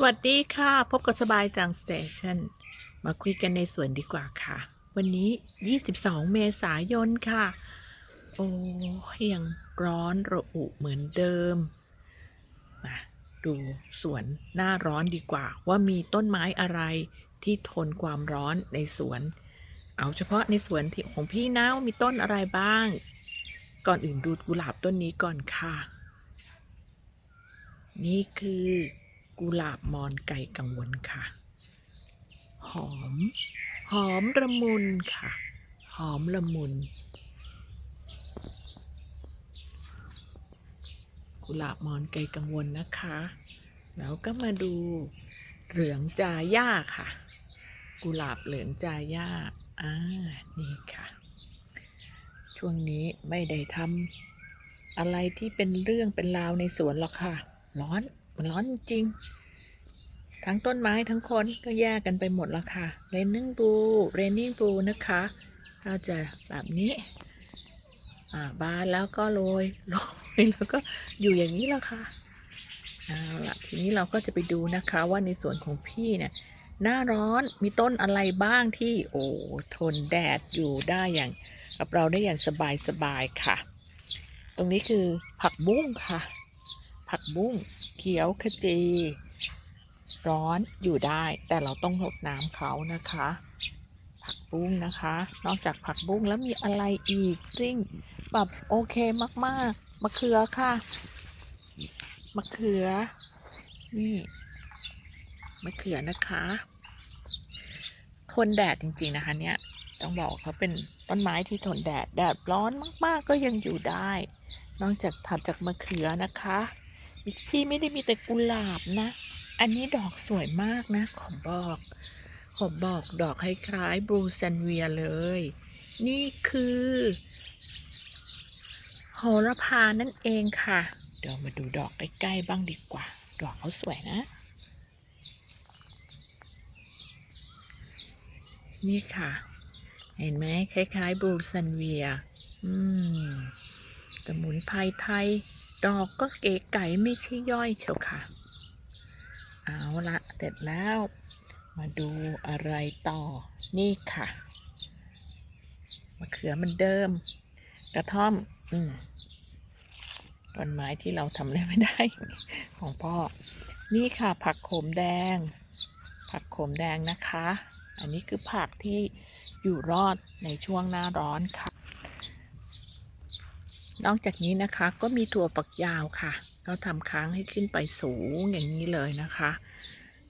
สวัสดีค่ะ พบกับสบายจังสเตชันมาคุยกันในสวนดีกว่าค่ะ วันนี้ 22 เมษายนค่ะ โอ้ยังร้อนระอุเหมือนเดิม มาดูสวนหน้าร้อนดีกว่า ว่ามีต้นไม้อะไรที่ทนความร้อนในสวน เอาเฉพาะในสวนที่ของพี่น้าวมีต้นอะไรบ้าง ก่อนอื่นดูกุหลาบต้นนี้ก่อนค่ะ นี่คือ กุหลาบมอนไก่กังวลค่ะ หอม หอมละมุนค่ะ หอมละมุน กุหลาบมอนไก่กังวลนะคะ แล้วก็มาดูเหลืองจาย่าค่ะ กุหลาบเหลืองจาย่าอ่านี่ค่ะ ช่วงนี้ไม่ได้ทำอะไรที่เป็นเรื่องเป็นราวในสวนหรอกค่ะ ร้อน มันร้อนจริง ทั้งต้นไม้ทั้งคนก็แยกกันไปหมดแล้วค่ะเรนนิ่งบูเรนนิ่งบูนะคะก็จะแบบนี้อ่าบานแล้วก็โรยโรยแล้วก็อยู่อย่างนี้แล้วค่ะเอาละทีนี้เราก็จะไปดูนะคะว่าในสวนของพี่เนี่ยหน้าร้อนมีต้นอะไรบ้างที่โอ้ทนแดดอยู่ได้อย่าง กับเราได้อย่างสบายสบายๆค่ะ ตรงนี้คือผักบุ้งค่ะ ผักบุ้งเขียวขจี ร้อนอยู่ได้แต่เราต้องรดน้ำเขานะคะ ผักบุ้งนะคะ นอกจากผักบุ้งแล้วมีอะไรอีกซิ่งแบบโอเคมากๆมะเขือค่ะมะเขือ นี่มะเขือนะคะทนแดดจริง ๆ นะคะ เนี่ยต้องบอกเขาเป็นต้นไม้ที่ทนแดดแดดร้อนมาก ๆ ก็ยังอยู่ได้ นอกจากถัดจากมะเขือนะคะ พี่ไม่ได้มีแต่กุหลาบนะ อันนี้ดอกสวยมากนะ ขอบอก ขอบอกดอกคล้ายๆบลูเซนเวียเลย นี่คือโหระพานั่นเองค่ะ เดี๋ยวมาดูดอกใกล้ๆบ้างดีกว่า ดอกเขาสวยนะ นี่ค่ะ เห็นไหมคล้ายๆบลูเซนเวีย อืมสมุนไพรไทย ดอกก็เก๋ไก๋ไม่ใช่ย่อยเชียวค่ะ เอาละเสร็จแล้ว มาดูอะไรต่อ นี่ค่ะมะเขือมันเดิม กระท่อม อืมต้นไม้ที่เราทำอะไรไม่ได้ ของพ่อ นี่ค่ะ ผักโขมแดง ผักโขมแดงนะคะ อันนี้คือผักที่อยู่รอดในช่วงหน้าร้อนค่ะ นอกจากนี้นะคะก็มีถั่วฝักยาวค่ะก็ทำค้างให้ขึ้นไปสูงอย่างนี้เลยนะคะ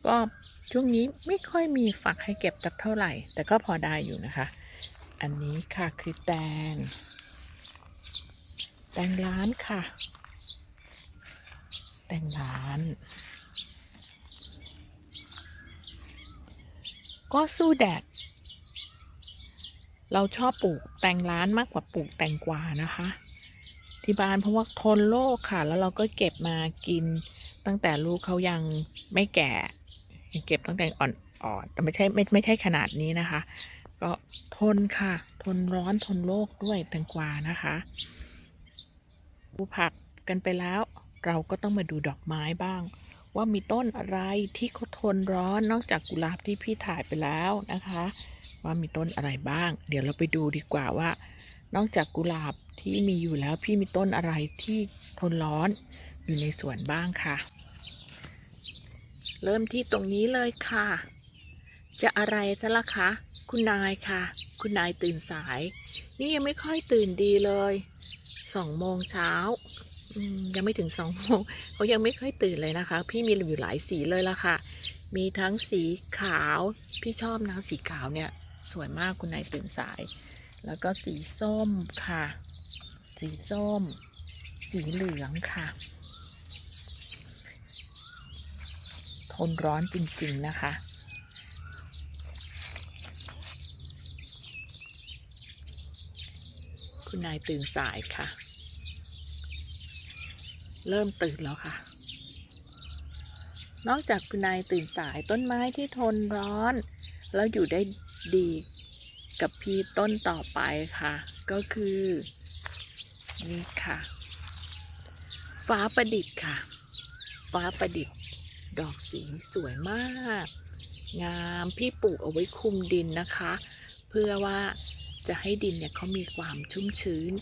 ก็ช่วงนี้ไม่ค่อยมีฝักให้เก็บสักเท่าไหร่ แต่ก็พอได้อยู่นะคะ อันนี้ค่ะคือแตง แตงร้านค่ะ แตงร้าน ก็สู้แดดเราชอบปลูกแตงร้านมากกว่าปลูกแตงกวานะคะ ที่บ้านเพราะว่าทนโรคค่ะ แล้วเราก็เก็บมากิน ตั้งแต่ลูกเขายังไม่แก่ยังเก็บตั้งแต่อ่อนๆแต่ไม่ใช่ไม่ไม่ใช่ขนาดนี้นะคะ ก็ทนค่ะ ทนร้อนทนโรคด้วยแตงกวานะคะดูผักกันไปแล้ว เราก็ต้องมาดูดอกไม้บ้าง ว่ามีต้นอะไรที่เขาทนร้อนนอกจากกุหลาบที่พี่ถ่ายไปแล้วนะคะ ว่ามีต้นอะไรบ้าง เดี๋ยวเราไปดูดีกว่าว่า นอกจากกุหลาบ ที่มีอยู่แล้วพี่มีต้นอะไรที่ทนร้อนอยู่ในสวนบ้างค่ะ เริ่มที่ตรงนี้เลยค่ะ จะอะไรซะละคะ คุณนายค่ะ คุณนายตื่นสาย นี่ยังไม่ค่อยตื่นดีเลยสองโมงเช้ายังไม่ถึงสองโมงเขายังไม่ค่อยตื่นเลยนะคะ พี่มีอยู่หลายสีเลยละค่ะ มีทั้งสีขาว พี่ชอบนะสีขาวเนี่ย สวยมากคุณนายตื่นสาย แล้วก็สีส้มค่ะ สีส้ม สีเหลืองค่ะ ทนร้อนจริง ๆ นะคะ คุณนายตื่นสายค่ะ เริ่มตื่นแล้วค่ะนอกจากคุณนายตื่นสายต้นไม้ที่ทนร้อน แล้วอยู่ได้ดีกับพี่ต้นต่อไปค่ะ ก็คือ นี่ค่ะ ฟ้าประดิษฐ์ค่ะ ฟ้าประดิษฐ์ ดอกสีสวยมาก งามพี่ปลูกเอาไว้คุมดินนะคะ เพื่อว่าจะให้ดินเนี่ยเขามีความชุ่มชื้น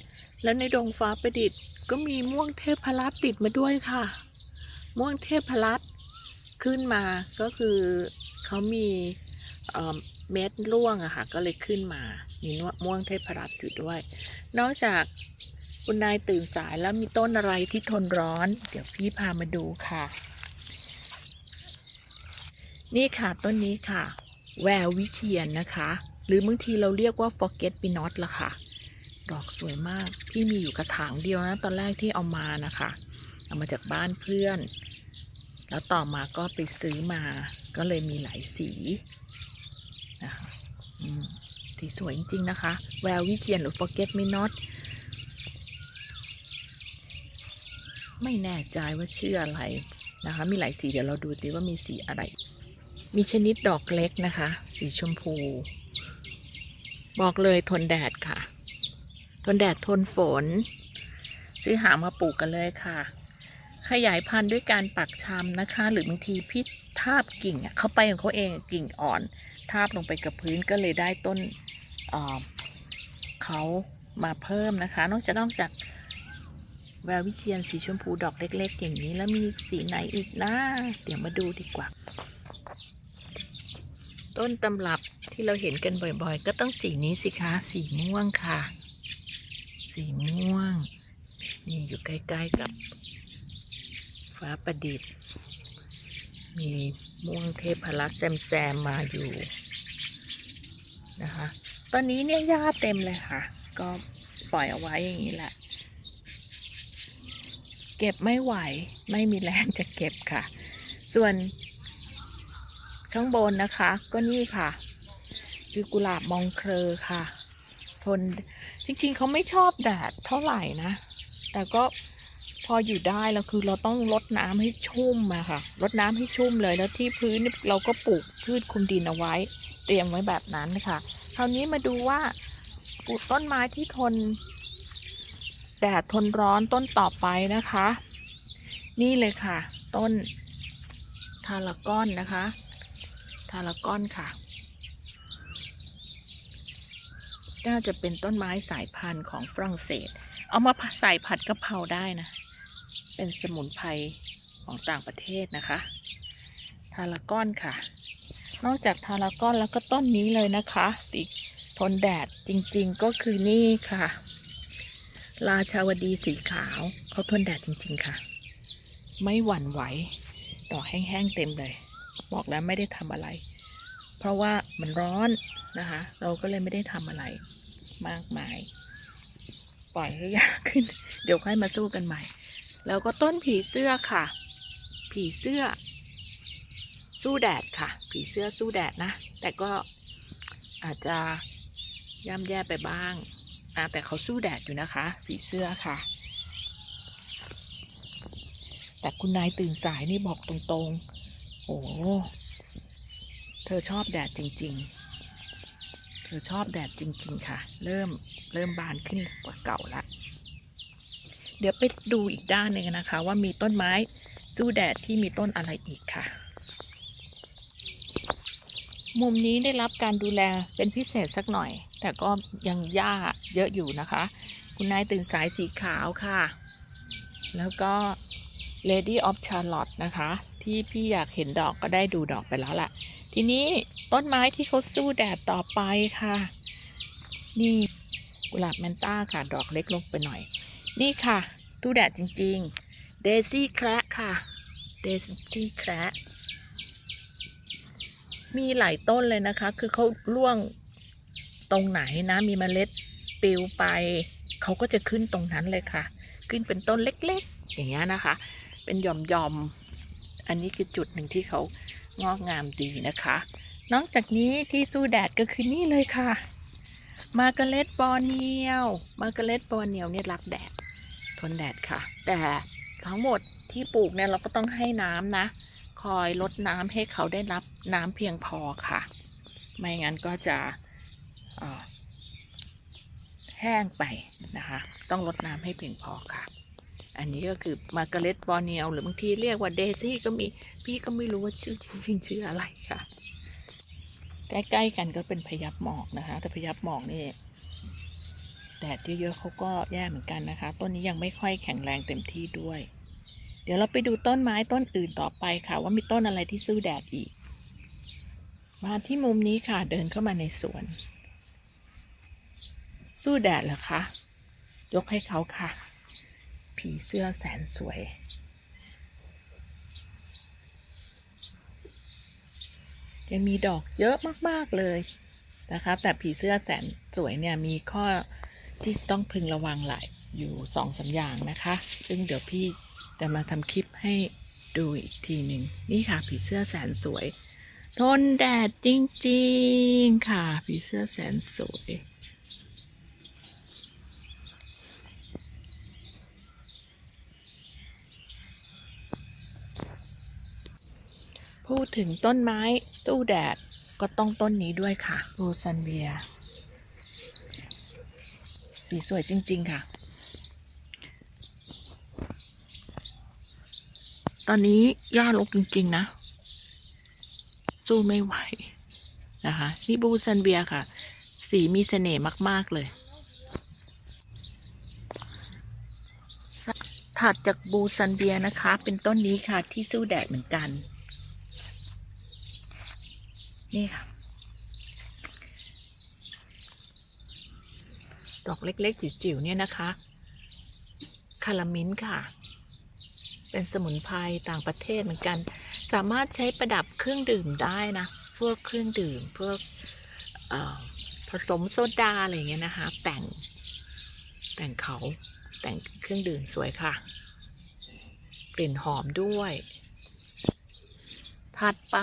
แล้วในดงฟ้าประดิษฐ์ ก็มีม่วงเทพรัตติดมาด้วยค่ะ ม่วงเทพรัตขึ้นมาก็คือเขามีเเม็ดร่วงอะค่ะก็เลยขึ้นมา มีม่วงเทพรัตน์อยู่ด้วย นอกจาก คุณนายตื่นสายแล้วมีต้นอะไรที่ทนร้อน เดี๋ยวพี่พามาดูค่ะ นี่ค่ะต้นนี้ค่ะ แวววิเชียนนะคะ หรือบางทีเราเรียกว่า forget me not ละค่ะ ดอกสวยมาก พี่มีอยู่กระถางเดียวนะ ตอนแรกที่เอามานะคะ เอามาจากบ้านเพื่อน แล้วต่อมาก็ไปซื้อมา ก็เลยมีหลายสีนะคะสีสวยจริงๆนะคะ แวววิเชียนหรือ forget me not ไม่แน่ใจว่าชื่ออะไรนะคะ มีหลายสีเดี๋ยวเราดูดีว่ามีสีอะไร มีชนิดดอกเล็กนะคะ สีชมพู บอกเลยทนแดดค่ะ ทนแดดทนฝน ซื้อหามาปลูกกันเลยค่ะ ขยายพันธุ์ด้วยการปักชำนะคะ หรือบางทีพิษทาบกิ่งเข้าไปของเขาเองกิ่งอ่อน ทาบลงไปกับพื้นก็เลยได้ต้นเอ่อเขามาเพิ่มนะคะ นอกจากนอกจาก แวววิเชียนสีชมพูดอกเล็ก ๆ อย่างนี้แล้วมีสีไหนอีกนะ เดี๋ยวมาดูดีกว่า ต้นตำรับที่เราเห็นกันบ่อยๆ ก็ต้องสีนี้สิคะ สีม่วงค่ะ สีม่วง นี่อยู่ใกล้ๆกับ ฟ้าประดิษฐ์ มีม่วงเทพรัตน์แซมแซมๆมาอยู่นะคะ ตอนนี้เนี่ยหญ้าเต็มเลยค่ะ ก็ปล่อยเอาไว้อย่างนี้แหละ เก็บไม่ไหวไม่มีแรงจะเก็บค่ะ ส่วน ข้างบนนะคะ ก็นี่ค่ะ คือกุหลาบมองเครอค่ะ ทนจริงๆเขาไม่ชอบแดดเท่าไหร่นะ แต่ก็พออยู่ได้แล้วคือเราต้องรดน้ำให้ชุ่มอะค่ะรดน้ำให้ชุ่มเลยแล้วที่พื้นเราก็ปลูกพืชคุมดินเอาไว้ เตรียมไว้แบบนั้นค่ะ คราวนี้มาดูว่าปลูกต้นไม้ที่ทน แดดทนร้อนต้นต่อไปนะคะ นี่เลยค่ะ ต้นทารากอนนะคะทารากอนค่ะ น่าจะเป็นต้นไม้สายพันธุ์ของฝรั่งเศส เอามาใส่ผัดกะเพราได้นะ เป็นสมุนไพรของต่างประเทศนะคะ ทารากอนค่ะ นอกจากทารากอนแล้วก็ต้นนี้เลยนะคะติดทนแดดจริงๆก็คือนี่ค่ะ ราชาวดีสีขาวเขาทนแดดจริง ๆ ค่ะ ไม่หวั่นไหวดอแห้งๆเต็มเลย บอกแล้วไม่ได้ทำอะไร เพราะว่ามันร้อนนะคะ เราก็เลยไม่ได้ทำอะไรมากมาย ปล่อยให้ยากขึ้น เดี๋ยวค่อยมาสู้กันใหม่ แล้วก็ต้นผีเสื้อค่ะ ผีเสื้อ สู้แดดค่ะ ผีเสื้อสู้แดดนะ แต่ก็อาจจะย่ำแย่ไปบ้าง อะแต่เขาสู้แดดอยู่นะคะ ผีเสื้อค่ะ แต่คุณนายตื่นสายนี่บอกตรงๆ โอ้เธอชอบแดดจริง ๆ เธอชอบแดดจริง ๆ ค่ะ เริ่มเริ่มบานขึ้นกว่าเก่าละ เดี๋ยวไปดูอีกด้านหนึ่งนะคะ ว่ามีต้นไม้สู้แดดที่มีต้นอะไรอีกค่ะ มุมนี้ได้รับการดูแลเป็นพิเศษสักหน่อย แต่ก็ยังหญ้าเยอะอยู่นะคะ คุณนายตื่นสายสีขาวค่ะ แล้วก็ Lady of Charlotte นะคะ ที่พี่อยากเห็นดอกก็ได้ดูดอกไปแล้วแหละทีนี้ต้นไม้ที่เขาสู้แดดต่อไปค่ะ นี่กุหลาบแมนต้าค่ะ ดอกเล็กลงไปหน่อย นี่ค่ะตู้แดดจริง ๆ เดซี่แคระค่ะ เดซี่แคระมีหลายต้นเลยนะคะ คือเขาล่วง ตรงไหนนะมีเมล็ดปลิวไปเขาก็จะขึ้นตรงนั้นเลยค่ะ ขึ้นเป็นต้นเล็กๆ อย่างเงี้ยนะคะ เป็นหย่อมๆ อันนี้คือจุดหนึ่งที่เขางอกงามดีนะคะ นอกจากนี้ที่สู้แดดก็คือนี่เลยค่ะ มาร์กาเร็ตบอร์เนียว มาร์กาเร็ตบอร์เนียวเนี่ยรักแดดทนแดดค่ะ แต่ทั้งหมดที่ปลูกเนี่ยเราก็ต้องให้น้ำนะ คอยลดน้ำให้เขาได้รับน้ำเพียงพอค่ะ ไม่งั้นก็จะ แห้งไปนะคะ ต้องลดน้ำให้เพียงพอค่ะ อันนี้ก็คือมาร์กาเร็ตบอเนียลหรือบางทีเรียกว่าเดซี่ก็มี พี่ก็ไม่รู้ว่าชื่อจริงๆชื่ออะไรค่ะ ใกล้ๆกันก็เป็นพยับหมอกนะคะ แต่พยับหมอกนี่แดดเยอะๆเขาก็แย่เหมือนกันนะคะ ต้นนี้ยังไม่ค่อยแข็งแรงเต็มที่ด้วย เดี๋ยวเราไปดูต้นไม้ต้นอื่นต่อไปค่ะ ว่ามีต้นอะไรที่สู้แดดอีก มาที่มุมนี้ค่ะเดินเข้ามาในสวน สู้แดดเหรอคะ ยกให้เขาค่ะ ผีเสื้อแสนสวย ยังมีดอกเยอะมาก ๆ เลยนะคะ แต่ผีเสื้อแสนสวยเนี่ยมีข้อที่ต้องพึงระวังหลายอยู่สองสามอย่างนะคะ ซึ่งเดี๋ยวพี่จะมาทำคลิปให้ดูอีกทีหนึ่งนี่ค่ะ ผีเสื้อแสนสวย ทนแดดจริง ๆ ค่ะ ผีเสื้อแสนสวย พูดถึงต้นไม้ตู้แดดก็ต้องต้นนี้ด้วยค่ะรูซันเวีย สีสวยจริง ๆ ค่ะ ตอนนี้ย่าลกจริง ๆ นะ สู้ไม่ไหว นะคะ นี่บูซันเวียค่ะ สีมีเสน่ห์มาก ๆ เลย ถัดจากบูซันเวียนะคะ เป็นต้นนี้ค่ะที่สู้แดดเหมือนกัน นี่ค่ะ ดอกเล็กๆ จิ๋วๆ เนี่ยนะคะ คารามินค่ะ เป็นสมุนไพรต่างประเทศเหมือนกัน สามารถใช้ประดับเครื่องดื่มได้นะ พวกเครื่องดื่ม พวกเอ่อผสมโซดาอะไรเงี้ยนะคะ แต่ง แต่งเขา แต่งเครื่องดื่มสวยค่ะ กลิ่นหอมด้วย ถัดไป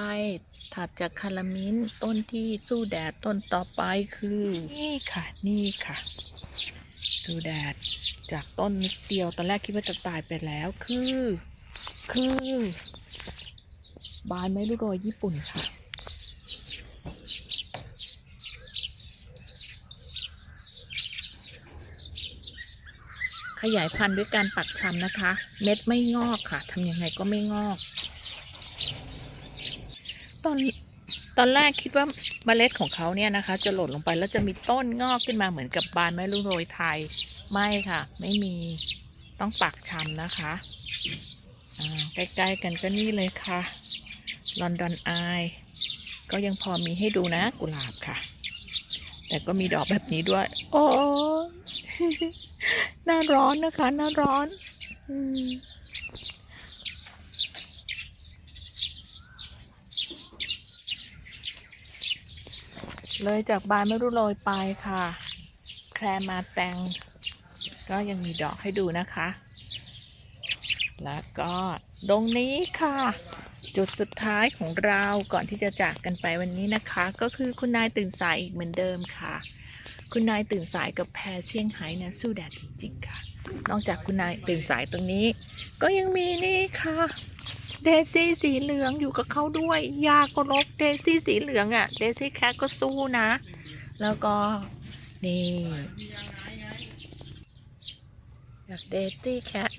ถัดจากคารามินต้นที่สู้แดดต้นต่อไปคือ นี่ค่ะนี่ค่ะสู้แดดจากต้นนิดเดียวตอนแรกคิดว่าจะตายไปแล้วคือ คือ บานไม้ลูกโรยญี่ปุ่นค่ะขยายพันธุ์ด้วยการปักชำนะคะ เม็ดไม่งอกค่ะทำยังไงก็ไม่งอก ตอนตอนแรกคิดว่าเมล็ดของเขาเนี่ยนะคะ จะหล่นลงไปแล้วจะมีต้นงอกขึ้นมาเหมือนกับบานไม้ลูกโรยไทย ไม่ค่ะ ไม่มีต้องปักชำนะคะใกล้ๆกันก็นี่เลยค่ะ ลอนดอนไอก็ยังพอมีให้ดูนะกุหลาบค่ะ แต่ก็มีดอกแบบนี้ด้วย โอ้หน้าร้อนนะคะ หน้าร้อน อืม เลยจากบานไม่รู้โรยไปค่ะ แครมาแตงก็ยังมีดอกให้ดูนะคะ แล้วก็ตรงนี้ค่ะ จุดสุดท้ายของเราก่อนที่จะจากกันไปวันนี้นะคะ ก็คือคุณนายตื่นสายอีกเหมือนเดิมค่ะ คุณนายตื่นสายกับแพรเชียงไฮ้นะสู้แดดจริงๆค่ะ นอกจากคุณนายตื่นสายตรงนี้ ก็ยังมีนี่ค่ะ เดซี่สีเหลืองอยู่กับเขาด้วย ยาก็ลบเดซี่สีเหลืองอะ่ะ เดซี่แคทก็สู้นะ แล้วก็นี่จากเดซี่แคท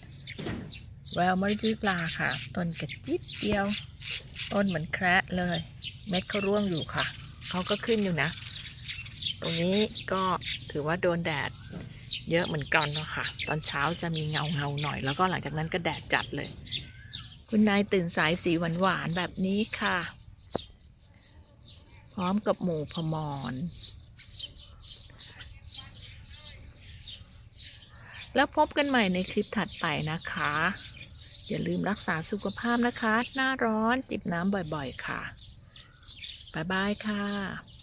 แววมะลิลาค่ะ ต้นกระจิบเดียว ต้นเหมือนแคระเลย เม็ดเขาร่วงอยู่ค่ะ เขาก็ขึ้นอยู่นะ ตรงนี้ก็ถือว่าโดนแดด เยอะเหมือนกันนะค่ะตอนเช้าจะมีเงาเงาหน่อย แล้วก็หลังจากนั้นก็แดดจัดเลย คุณนายตื่นสายสีหวานหวานแบบนี้ค่ะ พร้อมกับหมูพมร แล้วพบกันใหม่ในคลิปถัดไปนะคะ อย่าลืมรักษาสุขภาพนะคะ หน้าร้อนจิบน้ำบ่อยๆค่ะ บ๊ายบายค่ะ